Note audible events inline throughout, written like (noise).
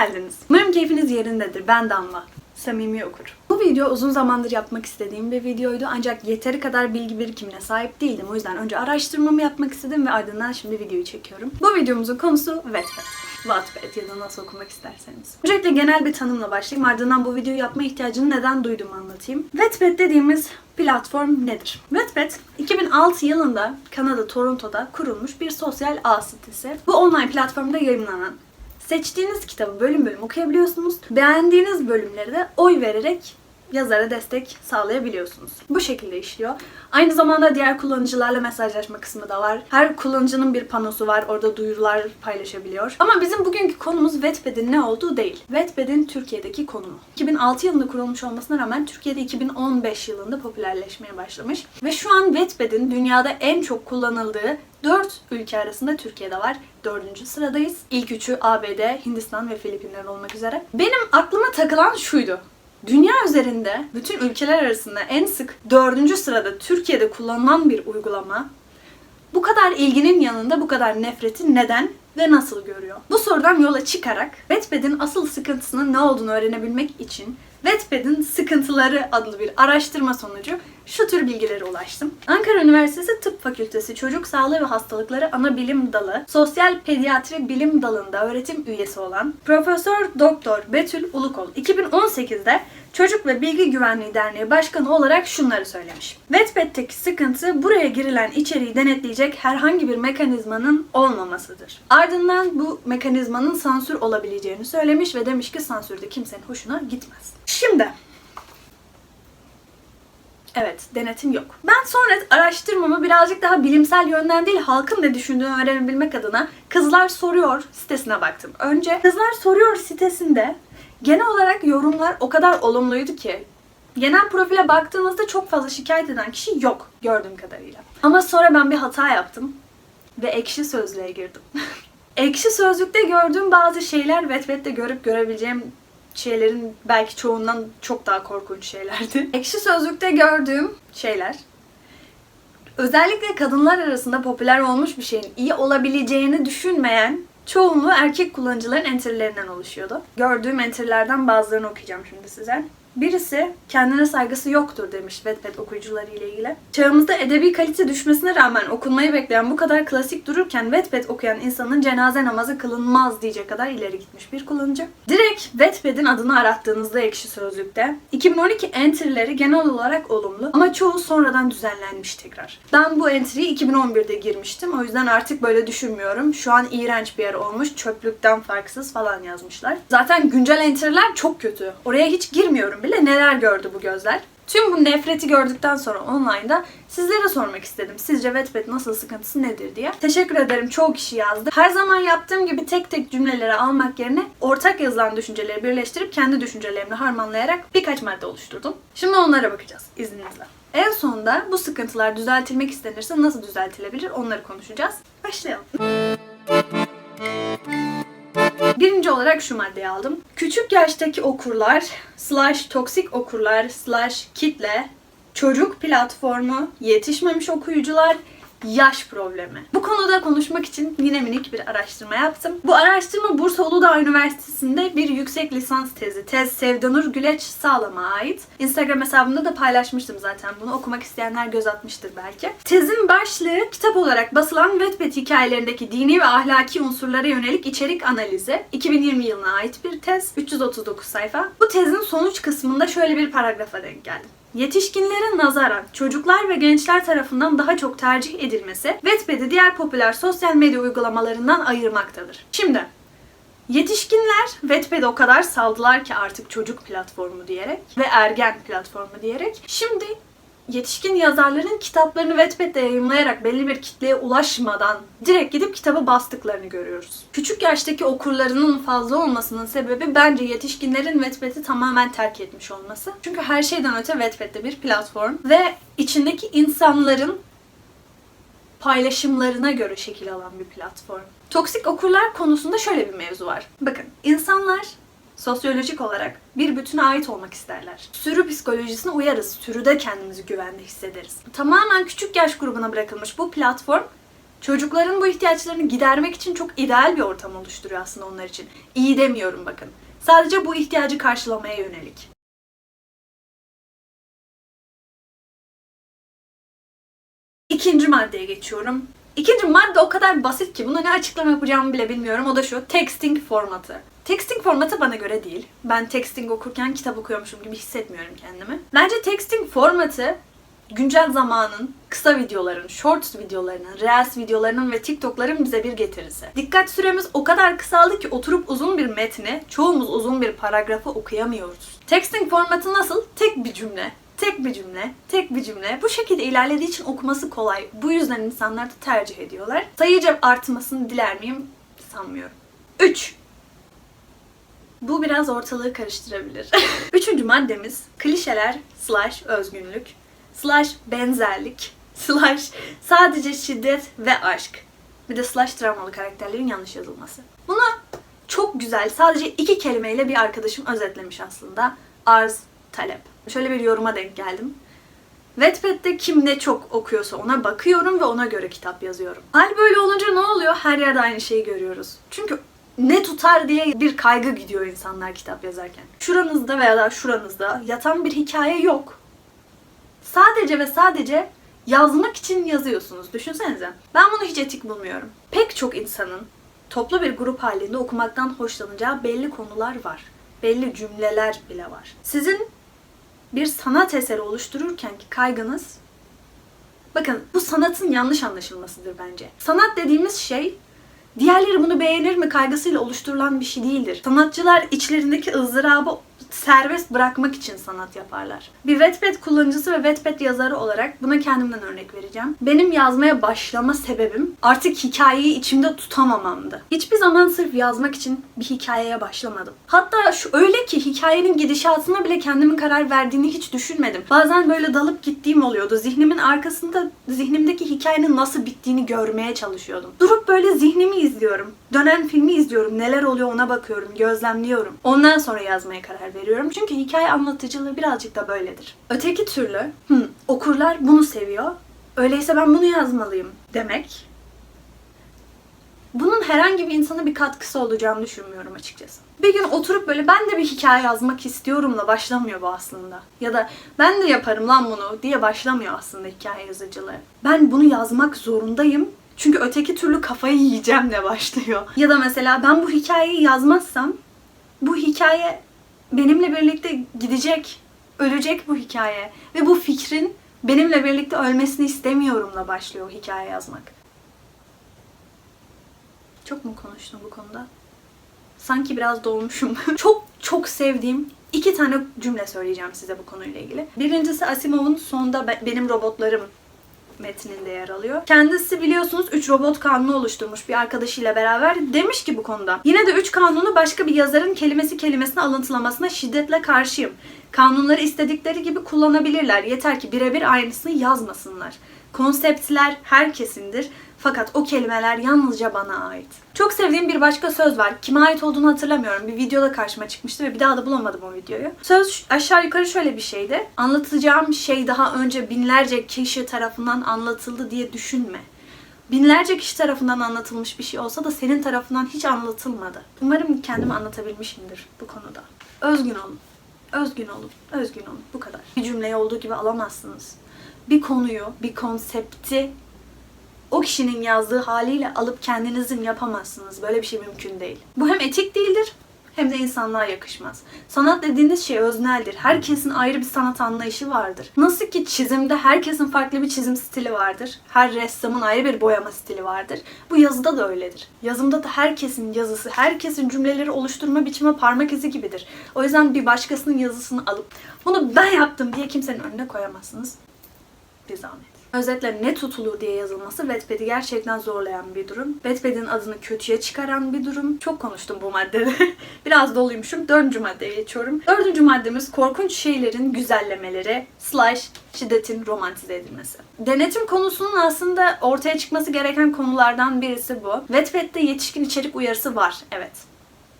geldiniz. Umarım keyfiniz yerindedir. Ben Damla. Samimi okur. Bu video uzun zamandır yapmak istediğim bir videoydu ancak yeteri kadar bilgi birikimine sahip değildim. O yüzden önce araştırmamı yapmak istedim ve ardından şimdi videoyu çekiyorum. Bu videomuzun konusu Wattpad. Wattpad ya da nasıl okumak isterseniz. Öncelikle genel bir tanımla başlayayım. Ardından bu videoyu yapma ihtiyacını neden duyduğumu anlatayım. Wattpad dediğimiz platform nedir? Wattpad 2006 yılında Kanada Toronto'da kurulmuş bir sosyal ağ sitesi. Bu online platformda yayınlanan Seçtiğiniz kitabı bölüm bölüm okuyabiliyorsunuz. Beğendiğiniz bölümleri de oy vererek yazara destek sağlayabiliyorsunuz. Bu şekilde işliyor. Aynı zamanda diğer kullanıcılarla mesajlaşma kısmı da var. Her kullanıcının bir panosu var. Orada duyurular paylaşabiliyor. Ama bizim bugünkü konumuz Wattpad'in ne olduğu değil. Wattpad'in Türkiye'deki konumu. 2006 yılında kurulmuş olmasına rağmen Türkiye'de 2015 yılında popülerleşmeye başlamış. Ve şu an Wattpad'in dünyada en çok kullanıldığı 4 ülke arasında Türkiye'de var. Dördüncü sıradayız. İlk üçü ABD, Hindistan ve Filipinler olmak üzere. Benim aklıma takılan şuydu. Dünya üzerinde bütün ülkeler arasında en sık dördüncü sırada Türkiye'de kullanılan bir uygulama bu kadar ilginin yanında bu kadar nefreti neden ve nasıl görüyor? Bu sorudan yola çıkarak Wattpad'in asıl sıkıntısının ne olduğunu öğrenebilmek için Wattpad'in sıkıntıları adlı bir araştırma sonucu şu tür bilgilere ulaştım. Ankara Üniversitesi Tıp Fakültesi Çocuk Sağlığı ve Hastalıkları Ana Bilim Dalı Sosyal Pediatri Bilim Dalı'nda öğretim üyesi olan Profesör Doktor Betül Ulukol 2018'de Çocuk ve Bilgi Güvenliği Derneği Başkanı olarak şunları söylemiş. Wattpad'teki sıkıntı buraya girilen içeriği denetleyecek herhangi bir mekanizmanın olmamasıdır. Ardından bu mekanizmanın sansür olabileceğini söylemiş ve demiş ki sansürde kimsenin hoşuna gitmez. Şimdi Evet, denetim yok. Ben sonra araştırmamı birazcık daha bilimsel yönden değil, halkın ne düşündüğünü öğrenebilmek adına Kızlar Soruyor sitesine baktım. Önce Kızlar Soruyor sitesinde genel olarak yorumlar o kadar olumluydu ki genel profile baktığınızda çok fazla şikayet eden kişi yok gördüğüm kadarıyla. Ama sonra ben bir hata yaptım ve ekşi sözlüğe girdim. (laughs) ekşi sözlükte gördüğüm bazı şeyler Wattpad'de görüp görebileceğim şeylerin belki çoğundan çok daha korkunç şeylerdi. (laughs) Ekşi Sözlük'te gördüğüm şeyler özellikle kadınlar arasında popüler olmuş bir şeyin iyi olabileceğini düşünmeyen çoğunluğu erkek kullanıcıların entry'lerinden oluşuyordu. Gördüğüm entry'lerden bazılarını okuyacağım şimdi size. Birisi kendine saygısı yoktur demiş Wattpad okuyucuları ile ilgili. Çağımızda edebi kalite düşmesine rağmen okunmayı bekleyen bu kadar klasik dururken Wattpad okuyan insanın cenaze namazı kılınmaz diyecek kadar ileri gitmiş bir kullanıcı. Direkt Wattpad'in adını arattığınızda ekşi sözlükte 2012 entry'leri genel olarak olumlu ama çoğu sonradan düzenlenmiş tekrar. Ben bu entry'yi 2011'de girmiştim o yüzden artık böyle düşünmüyorum. Şu an iğrenç bir yer olmuş çöplükten farksız falan yazmışlar. Zaten güncel entry'ler çok kötü. Oraya hiç girmiyorum bile neler gördü bu gözler. Tüm bu nefreti gördükten sonra online'da sizlere sormak istedim. Sizce Wattpad nasıl sıkıntısı nedir diye. Teşekkür ederim. Çoğu kişi yazdı. Her zaman yaptığım gibi tek tek cümleleri almak yerine ortak yazılan düşünceleri birleştirip kendi düşüncelerimle harmanlayarak birkaç madde oluşturdum. Şimdi onlara bakacağız izninizle. En sonunda bu sıkıntılar düzeltilmek istenirse nasıl düzeltilebilir onları konuşacağız. Başlayalım. Birinci olarak şu maddeyi aldım. Küçük yaştaki okurlar, slash toksik okurlar, slash kitle, çocuk platformu, yetişmemiş okuyucular, yaş problemi. Bu konuda konuşmak için yine minik bir araştırma yaptım. Bu araştırma Bursa Uludağ Üniversitesi'nde bir yüksek lisans tezi. Tez Sevdanur Güleç Sağlam'a ait. Instagram hesabımda da paylaşmıştım zaten bunu. Okumak isteyenler göz atmıştır belki. Tezin başlığı kitap olarak basılan Wattpad hikayelerindeki dini ve ahlaki unsurlara yönelik içerik analizi. 2020 yılına ait bir tez. 339 sayfa. Bu tezin sonuç kısmında şöyle bir paragrafa denk geldim. Yetişkinlerin nazaran çocuklar ve gençler tarafından daha çok tercih edilmesi Wattpad'i diğer popüler sosyal medya uygulamalarından ayırmaktadır. Şimdi Yetişkinler Wattpad'e o kadar saldılar ki artık çocuk platformu diyerek ve ergen platformu diyerek. Şimdi yetişkin yazarların kitaplarını Wattpad'de yayınlayarak belli bir kitleye ulaşmadan direkt gidip kitabı bastıklarını görüyoruz. Küçük yaştaki okurlarının fazla olmasının sebebi bence yetişkinlerin Wattpad'i tamamen terk etmiş olması. Çünkü her şeyden öte Wattpad'de bir platform ve içindeki insanların paylaşımlarına göre şekil alan bir platform. Toksik okurlar konusunda şöyle bir mevzu var. Bakın insanlar sosyolojik olarak bir bütüne ait olmak isterler. Sürü psikolojisine uyarız. Sürüde kendimizi güvende hissederiz. Tamamen küçük yaş grubuna bırakılmış bu platform Çocukların bu ihtiyaçlarını gidermek için çok ideal bir ortam oluşturuyor aslında onlar için. İyi demiyorum bakın. Sadece bu ihtiyacı karşılamaya yönelik. İkinci maddeye geçiyorum. İkinci madde o kadar basit ki buna ne açıklama yapacağımı bile bilmiyorum. O da şu, texting formatı. Texting formatı bana göre değil. Ben texting okurken kitap okuyormuşum gibi hissetmiyorum kendimi. Bence texting formatı güncel zamanın kısa videoların, shorts videolarının, reels videolarının ve TikTok'ların bize bir getirisi. Dikkat süremiz o kadar kısaldı ki oturup uzun bir metni, çoğumuz uzun bir paragrafı okuyamıyoruz. Texting formatı nasıl? Tek bir cümle, tek bir cümle, tek bir cümle. Bu şekilde ilerlediği için okuması kolay. Bu yüzden insanlar da tercih ediyorlar. Sayıca artmasını diler miyim? Sanmıyorum. 3. Bu biraz ortalığı karıştırabilir. (laughs) Üçüncü maddemiz klişeler slash özgünlük slash benzerlik (laughs) slash sadece şiddet ve aşk. Bir de slash travmalı karakterlerin yanlış yazılması. Bunu çok güzel sadece iki kelimeyle bir arkadaşım özetlemiş aslında. Arz, talep. Şöyle bir yoruma denk geldim. Wattpad'de kim ne çok okuyorsa ona bakıyorum ve ona göre kitap yazıyorum. Hal böyle olunca ne oluyor? Her yerde aynı şeyi görüyoruz. Çünkü ne tutar diye bir kaygı gidiyor insanlar kitap yazarken. Şuranızda veya da şuranızda yatan bir hikaye yok. Sadece ve sadece yazmak için yazıyorsunuz. Düşünsenize. Ben bunu hiç etik bulmuyorum. Pek çok insanın toplu bir grup halinde okumaktan hoşlanacağı belli konular var. Belli cümleler bile var. Sizin bir sanat eseri oluştururken ki kaygınız bakın bu sanatın yanlış anlaşılmasıdır bence. Sanat dediğimiz şey diğerleri bunu beğenir mi kaygısıyla oluşturulan bir şey değildir. Sanatçılar içlerindeki ızdırabı serbest bırakmak için sanat yaparlar. Bir Wattpad kullanıcısı ve Wattpad yazarı olarak buna kendimden örnek vereceğim. Benim yazmaya başlama sebebim artık hikayeyi içimde tutamamamdı. Hiçbir zaman sırf yazmak için bir hikayeye başlamadım. Hatta şu öyle ki hikayenin gidişatına bile kendimin karar verdiğini hiç düşünmedim. Bazen böyle dalıp gittiğim oluyordu. Zihnimin arkasında zihnimdeki hikayenin nasıl bittiğini görmeye çalışıyordum. Durup böyle zihnimi izliyorum. Dönen filmi izliyorum. Neler oluyor ona bakıyorum, gözlemliyorum. Ondan sonra yazmaya karar veriyorum. Çünkü hikaye anlatıcılığı birazcık da böyledir. Öteki türlü hı, okurlar bunu seviyor. Öyleyse ben bunu yazmalıyım demek. Bunun herhangi bir insana bir katkısı olacağını düşünmüyorum açıkçası. Bir gün oturup böyle ben de bir hikaye yazmak istiyorumla başlamıyor bu aslında. Ya da ben de yaparım lan bunu diye başlamıyor aslında hikaye yazıcılığı. Ben bunu yazmak zorundayım çünkü öteki türlü kafayı yiyeceğimle başlıyor. Ya da mesela ben bu hikayeyi yazmazsam bu hikaye benimle birlikte gidecek, ölecek bu hikaye. Ve bu fikrin benimle birlikte ölmesini istemiyorumla başlıyor hikaye yazmak. Çok mu konuştum bu konuda? Sanki biraz dolmuşum. (laughs) çok çok sevdiğim iki tane cümle söyleyeceğim size bu konuyla ilgili. Birincisi Asimov'un sonunda benim robotlarım metninde yer alıyor. Kendisi biliyorsunuz 3 robot kanunu oluşturmuş bir arkadaşıyla beraber. Demiş ki bu konuda. Yine de 3 kanunu başka bir yazarın kelimesi kelimesine alıntılamasına şiddetle karşıyım. Kanunları istedikleri gibi kullanabilirler. Yeter ki birebir aynısını yazmasınlar. Konseptler herkesindir fakat o kelimeler yalnızca bana ait. Çok sevdiğim bir başka söz var. Kime ait olduğunu hatırlamıyorum. Bir videoda karşıma çıkmıştı ve bir daha da bulamadım o videoyu. Söz aşağı yukarı şöyle bir şeydi. Anlatacağım şey daha önce binlerce kişi tarafından anlatıldı diye düşünme. Binlerce kişi tarafından anlatılmış bir şey olsa da senin tarafından hiç anlatılmadı. Umarım kendimi anlatabilmişimdir bu konuda. Özgün olun. Özgün olun. Özgün olun. Bu kadar. Bir cümleyi olduğu gibi alamazsınız. Bir konuyu, bir konsepti o kişinin yazdığı haliyle alıp kendinizin yapamazsınız. Böyle bir şey mümkün değil. Bu hem etik değildir hem de insanlığa yakışmaz. Sanat dediğiniz şey özneldir. Herkesin ayrı bir sanat anlayışı vardır. Nasıl ki çizimde herkesin farklı bir çizim stili vardır. Her ressamın ayrı bir boyama stili vardır. Bu yazıda da öyledir. Yazımda da herkesin yazısı, herkesin cümleleri oluşturma biçimi parmak izi gibidir. O yüzden bir başkasının yazısını alıp bunu ben yaptım diye kimsenin önüne koyamazsınız. Bir zahmet. Özetle ne tutulur diye yazılması Wattpad'i gerçekten zorlayan bir durum. Wattpad'in adını kötüye çıkaran bir durum. Çok konuştum bu maddede. (laughs) Biraz doluymuşum. Dördüncü maddeye geçiyorum. Dördüncü maddemiz korkunç şeylerin güzellemeleri slash şiddetin romantize edilmesi. Denetim konusunun aslında ortaya çıkması gereken konulardan birisi bu. Wattpad'de yetişkin içerik uyarısı var. Evet.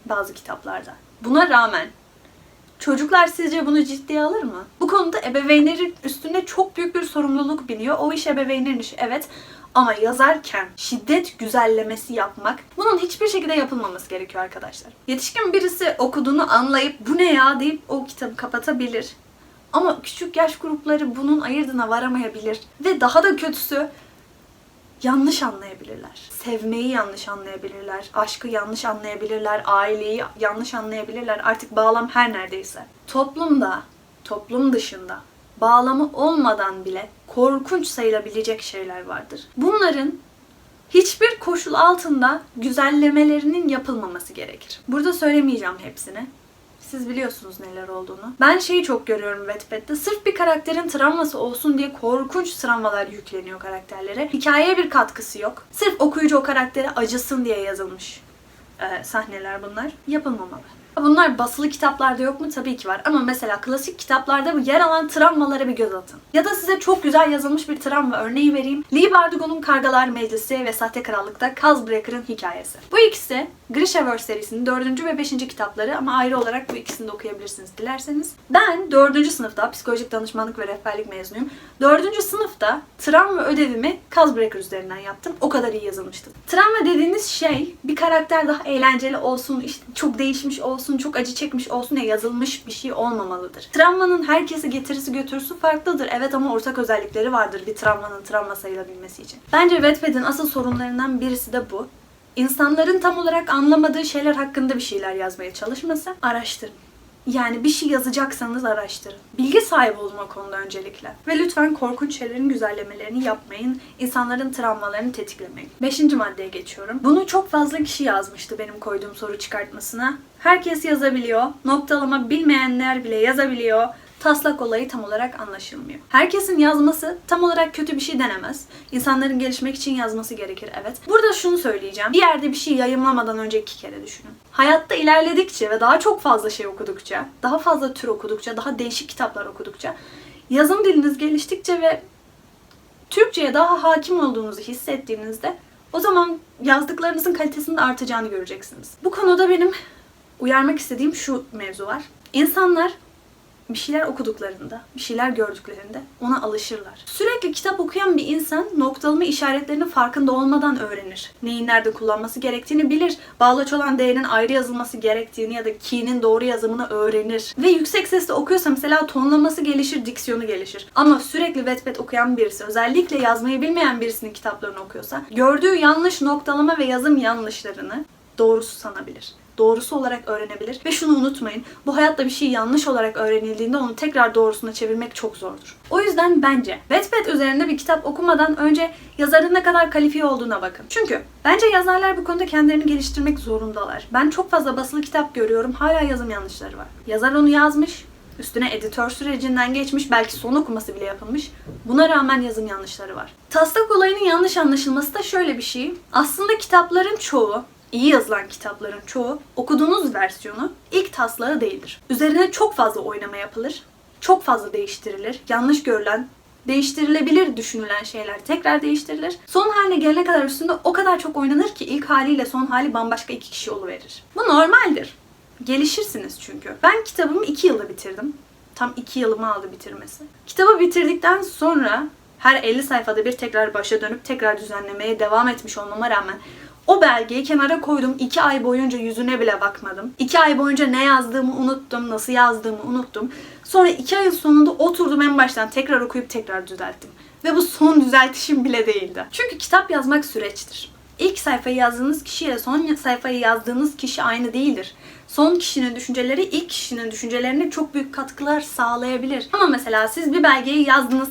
Bazı kitaplarda. Buna rağmen Çocuklar sizce bunu ciddiye alır mı? Bu konuda ebeveynlerin üstünde çok büyük bir sorumluluk biniyor. O iş ebeveynlerin işi evet. Ama yazarken şiddet güzellemesi yapmak bunun hiçbir şekilde yapılmaması gerekiyor arkadaşlar. Yetişkin birisi okuduğunu anlayıp bu ne ya deyip o kitabı kapatabilir. Ama küçük yaş grupları bunun ayırdına varamayabilir. Ve daha da kötüsü yanlış anlayabilirler. Sevmeyi yanlış anlayabilirler. Aşkı yanlış anlayabilirler. Aileyi yanlış anlayabilirler. Artık bağlam her neredeyse. Toplumda, toplum dışında bağlamı olmadan bile korkunç sayılabilecek şeyler vardır. Bunların hiçbir koşul altında güzellemelerinin yapılmaması gerekir. Burada söylemeyeceğim hepsini. Siz biliyorsunuz neler olduğunu. Ben şeyi çok görüyorum Wattpad'de. Sırf bir karakterin travması olsun diye korkunç travmalar yükleniyor karakterlere. Hikayeye bir katkısı yok. Sırf okuyucu o karaktere acısın diye yazılmış e, sahneler bunlar. Yapılmamalı. Bunlar basılı kitaplarda yok mu? Tabii ki var. Ama mesela klasik kitaplarda yer alan travmalara bir göz atın. Ya da size çok güzel yazılmış bir travma örneği vereyim. Lee Bardugo'nun Kargalar Meclisi ve Sahte Krallık'ta Kazbreaker'ın hikayesi. Bu ikisi Grishaverse serisinin 4. ve 5. kitapları ama ayrı olarak bu ikisini de okuyabilirsiniz dilerseniz. Ben 4. sınıfta psikolojik danışmanlık ve rehberlik mezunuyum. 4. sınıfta travma ödevimi Kazbreaker üzerinden yaptım. O kadar iyi yazılmıştı. Travma dediğiniz şey bir karakter daha eğlenceli olsun, işte çok değişmiş olsun, çok acı çekmiş olsun diye yazılmış bir şey olmamalıdır. Travmanın herkesi getirisi götürüsü farklıdır. Evet ama ortak özellikleri vardır bir travmanın travma sayılabilmesi için. Bence Wattpad'in asıl sorunlarından birisi de bu. İnsanların tam olarak anlamadığı şeyler hakkında bir şeyler yazmaya çalışması. Araştırın. Yani bir şey yazacaksanız araştırın. Bilgi sahibi olun o konuda öncelikle. Ve lütfen korkunç şeylerin güzellemelerini yapmayın. İnsanların travmalarını tetiklemeyin. Beşinci maddeye geçiyorum. Bunu çok fazla kişi yazmıştı benim koyduğum soru çıkartmasına. Herkes yazabiliyor. Noktalama bilmeyenler bile yazabiliyor taslak olayı tam olarak anlaşılmıyor. Herkesin yazması tam olarak kötü bir şey denemez. İnsanların gelişmek için yazması gerekir evet. Burada şunu söyleyeceğim. Bir yerde bir şey yayınlamadan önce iki kere düşünün. Hayatta ilerledikçe ve daha çok fazla şey okudukça, daha fazla tür okudukça, daha değişik kitaplar okudukça, yazım diliniz geliştikçe ve Türkçe'ye daha hakim olduğunuzu hissettiğinizde o zaman yazdıklarınızın kalitesinin de artacağını göreceksiniz. Bu konuda benim uyarmak istediğim şu mevzu var. İnsanlar bir şeyler okuduklarında, bir şeyler gördüklerinde ona alışırlar. Sürekli kitap okuyan bir insan noktalama işaretlerinin farkında olmadan öğrenir. Neyin nerede kullanması gerektiğini bilir. Bağlaç olan değerin ayrı yazılması gerektiğini ya da key'nin doğru yazımını öğrenir. Ve yüksek sesle okuyorsa mesela tonlaması gelişir, diksiyonu gelişir. Ama sürekli Wattpad okuyan birisi, özellikle yazmayı bilmeyen birisinin kitaplarını okuyorsa, gördüğü yanlış noktalama ve yazım yanlışlarını doğrusu sanabilir doğrusu olarak öğrenebilir. Ve şunu unutmayın. Bu hayatta bir şey yanlış olarak öğrenildiğinde onu tekrar doğrusuna çevirmek çok zordur. O yüzden bence Wattpad üzerinde bir kitap okumadan önce yazarın ne kadar kalifiye olduğuna bakın. Çünkü bence yazarlar bu konuda kendilerini geliştirmek zorundalar. Ben çok fazla basılı kitap görüyorum. Hala yazım yanlışları var. Yazar onu yazmış, Üstüne editör sürecinden geçmiş, belki son okuması bile yapılmış. Buna rağmen yazım yanlışları var. Taslak olayının yanlış anlaşılması da şöyle bir şey. Aslında kitapların çoğu iyi yazılan kitapların çoğu okuduğunuz versiyonu ilk taslağı değildir. Üzerine çok fazla oynama yapılır, çok fazla değiştirilir, yanlış görülen, değiştirilebilir düşünülen şeyler tekrar değiştirilir. Son haline gelene kadar üstünde o kadar çok oynanır ki ilk haliyle son hali bambaşka iki kişi verir. Bu normaldir. Gelişirsiniz çünkü. Ben kitabımı iki yılda bitirdim. Tam iki yılımı aldı bitirmesi. Kitabı bitirdikten sonra her 50 sayfada bir tekrar başa dönüp tekrar düzenlemeye devam etmiş olmama rağmen o belgeyi kenara koydum. İki ay boyunca yüzüne bile bakmadım. İki ay boyunca ne yazdığımı unuttum, nasıl yazdığımı unuttum. Sonra iki ayın sonunda oturdum en baştan tekrar okuyup tekrar düzelttim. Ve bu son düzeltişim bile değildi. Çünkü kitap yazmak süreçtir. İlk sayfayı yazdığınız kişiyle son sayfayı yazdığınız kişi aynı değildir. Son kişinin düşünceleri ilk kişinin düşüncelerine çok büyük katkılar sağlayabilir. Ama mesela siz bir belgeyi yazdınız,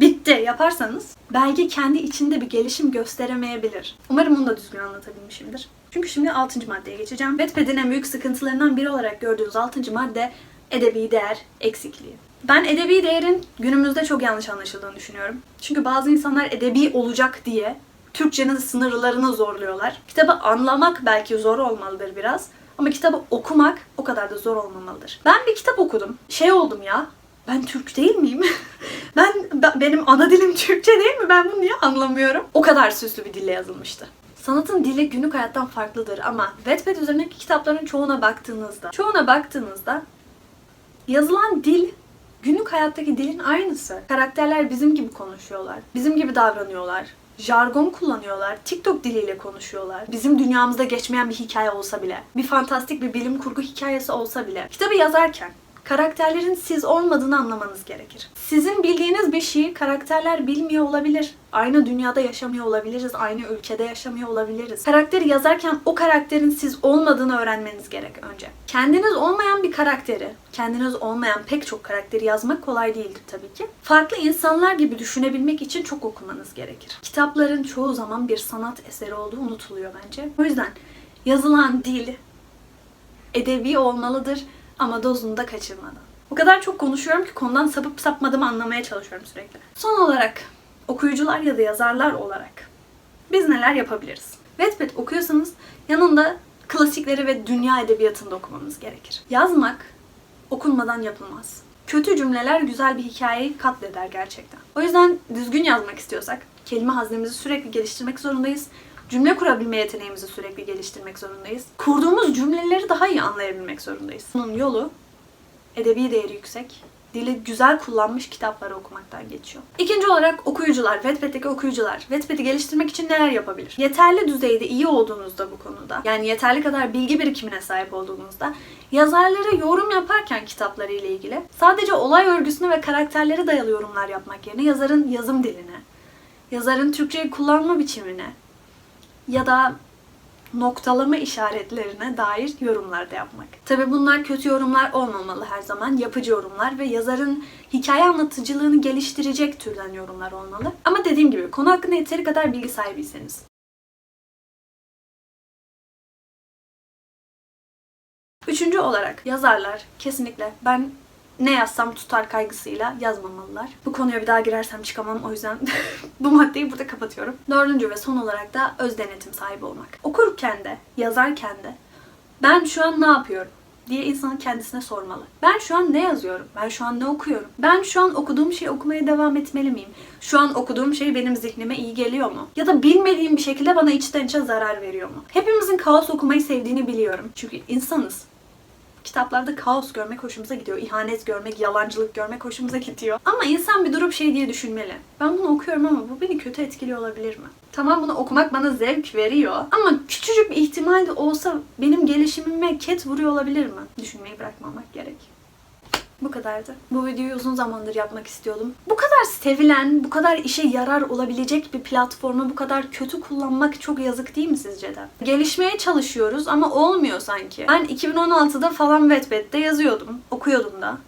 bitti yaparsanız belge kendi içinde bir gelişim gösteremeyebilir. Umarım bunu da düzgün anlatabilmişimdir. Çünkü şimdi 6. maddeye geçeceğim. Wattpad'in en büyük sıkıntılarından biri olarak gördüğünüz 6. madde edebi değer eksikliği. Ben edebi değerin günümüzde çok yanlış anlaşıldığını düşünüyorum. Çünkü bazı insanlar edebi olacak diye Türkçenin sınırlarını zorluyorlar. Kitabı anlamak belki zor olmalıdır biraz. Ama kitabı okumak o kadar da zor olmamalıdır. Ben bir kitap okudum. Şey oldum ya ben Türk değil miyim? (laughs) ben, ben benim ana dilim Türkçe değil mi? Ben bunu niye anlamıyorum? O kadar süslü bir dille yazılmıştı. Sanatın dili günlük hayattan farklıdır ama Wattpad üzerindeki kitapların çoğuna baktığınızda, çoğuna baktığınızda Yazılan dil günlük hayattaki dilin aynısı. Karakterler bizim gibi konuşuyorlar. Bizim gibi davranıyorlar. Jargon kullanıyorlar. TikTok diliyle konuşuyorlar. Bizim dünyamızda geçmeyen bir hikaye olsa bile. Bir fantastik bir bilim kurgu hikayesi olsa bile. Kitabı yazarken karakterlerin siz olmadığını anlamanız gerekir. Sizin bildiğiniz bir şeyi karakterler bilmiyor olabilir. Aynı dünyada yaşamıyor olabiliriz, aynı ülkede yaşamıyor olabiliriz. Karakteri yazarken o karakterin siz olmadığını öğrenmeniz gerek önce. Kendiniz olmayan bir karakteri, kendiniz olmayan pek çok karakteri yazmak kolay değildir tabii ki. Farklı insanlar gibi düşünebilmek için çok okumanız gerekir. Kitapların çoğu zaman bir sanat eseri olduğu unutuluyor bence. O yüzden yazılan dil edebi olmalıdır ama dozunu da kaçırmadan. O kadar çok konuşuyorum ki konudan sapıp sapmadığımı anlamaya çalışıyorum sürekli. Son olarak okuyucular ya da yazarlar olarak biz neler yapabiliriz? Wattpad okuyorsanız yanında klasikleri ve dünya edebiyatını okumamız gerekir. Yazmak okunmadan yapılmaz. Kötü cümleler güzel bir hikayeyi katleder gerçekten. O yüzden düzgün yazmak istiyorsak kelime haznemizi sürekli geliştirmek zorundayız. Cümle kurabilme yeteneğimizi sürekli geliştirmek zorundayız. Kurduğumuz cümleleri daha iyi anlayabilmek zorundayız. Bunun yolu edebi değeri yüksek, dili güzel kullanmış kitapları okumaktan geçiyor. İkinci olarak okuyucular, Wattpad'deki okuyucular. Wattpad'i geliştirmek için neler yapabilir? Yeterli düzeyde iyi olduğunuzda bu konuda, yani yeterli kadar bilgi birikimine sahip olduğunuzda, yazarlara yorum yaparken kitapları ile ilgili sadece olay örgüsüne ve karakterlere dayalı yorumlar yapmak yerine yazarın yazım diline, yazarın Türkçeyi kullanma biçimine ya da noktalama işaretlerine dair yorumlar da yapmak. Tabi bunlar kötü yorumlar olmamalı her zaman. Yapıcı yorumlar ve yazarın hikaye anlatıcılığını geliştirecek türden yorumlar olmalı. Ama dediğim gibi konu hakkında yeteri kadar bilgi sahibiyseniz. Üçüncü olarak yazarlar kesinlikle ben ne yazsam tutar kaygısıyla yazmamalılar. Bu konuya bir daha girersem çıkamam o yüzden (laughs) bu maddeyi burada kapatıyorum. Dördüncü ve son olarak da öz denetim sahibi olmak. Okurken de, yazarken de ben şu an ne yapıyorum diye insanın kendisine sormalı. Ben şu an ne yazıyorum? Ben şu an ne okuyorum? Ben şu an okuduğum şeyi okumaya devam etmeli miyim? Şu an okuduğum şey benim zihnime iyi geliyor mu? Ya da bilmediğim bir şekilde bana içten içe zarar veriyor mu? Hepimizin kaos okumayı sevdiğini biliyorum. Çünkü insanız kitaplarda kaos görmek hoşumuza gidiyor. İhanet görmek, yalancılık görmek hoşumuza gidiyor. Ama insan bir durup şey diye düşünmeli. Ben bunu okuyorum ama bu beni kötü etkiliyor olabilir mi? Tamam bunu okumak bana zevk veriyor. Ama küçücük bir ihtimal de olsa benim gelişimime ket vuruyor olabilir mi? Düşünmeyi bırakmamak gerek. Bu kadardı. Bu videoyu uzun zamandır yapmak istiyordum. Bu kadar sevilen, bu kadar işe yarar olabilecek bir platformu bu kadar kötü kullanmak çok yazık değil mi sizce de? Gelişmeye çalışıyoruz ama olmuyor sanki. Ben 2016'da falan Wattpad'de yazıyordum, okuyordum da.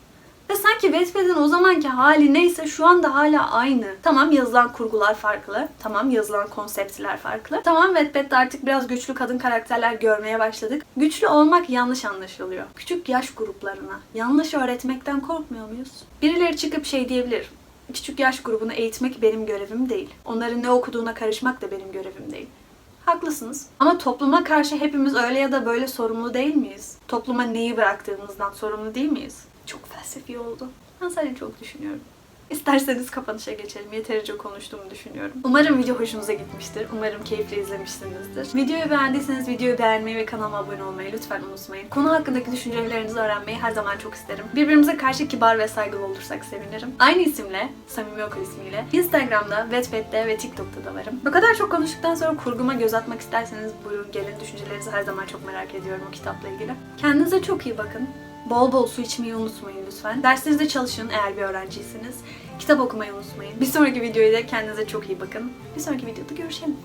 Ve sanki Wattpad'in o zamanki hali neyse şu anda hala aynı. Tamam yazılan kurgular farklı. Tamam yazılan konseptler farklı. Tamam Wattpad'de artık biraz güçlü kadın karakterler görmeye başladık. Güçlü olmak yanlış anlaşılıyor. Küçük yaş gruplarına yanlış öğretmekten korkmuyor muyuz? Birileri çıkıp şey diyebilir. Küçük yaş grubunu eğitmek benim görevim değil. Onların ne okuduğuna karışmak da benim görevim değil. Haklısınız. Ama topluma karşı hepimiz öyle ya da böyle sorumlu değil miyiz? Topluma neyi bıraktığımızdan sorumlu değil miyiz? Çok felsefi oldu. Ben sadece çok düşünüyorum. İsterseniz kapanışa geçelim. Yeterince konuştuğumu düşünüyorum. Umarım video hoşunuza gitmiştir. Umarım keyifle izlemişsinizdir. Videoyu beğendiyseniz videoyu beğenmeyi ve kanalıma abone olmayı lütfen unutmayın. Konu hakkındaki düşüncelerinizi öğrenmeyi her zaman çok isterim. Birbirimize karşı kibar ve saygılı olursak sevinirim. Aynı isimle, Samimi Okul ismiyle Instagram'da, Wattpad'de ve TikTok'ta da varım. Bu kadar çok konuştuktan sonra kurguma göz atmak isterseniz buyurun gelin. Düşüncelerinizi her zaman çok merak ediyorum o kitapla ilgili. Kendinize çok iyi bakın. Bol bol su içmeyi unutmayın lütfen. Derslerinizde çalışın eğer bir öğrenciyseniz. Kitap okumayı unutmayın. Bir sonraki videoya da kendinize çok iyi bakın. Bir sonraki videoda görüşelim.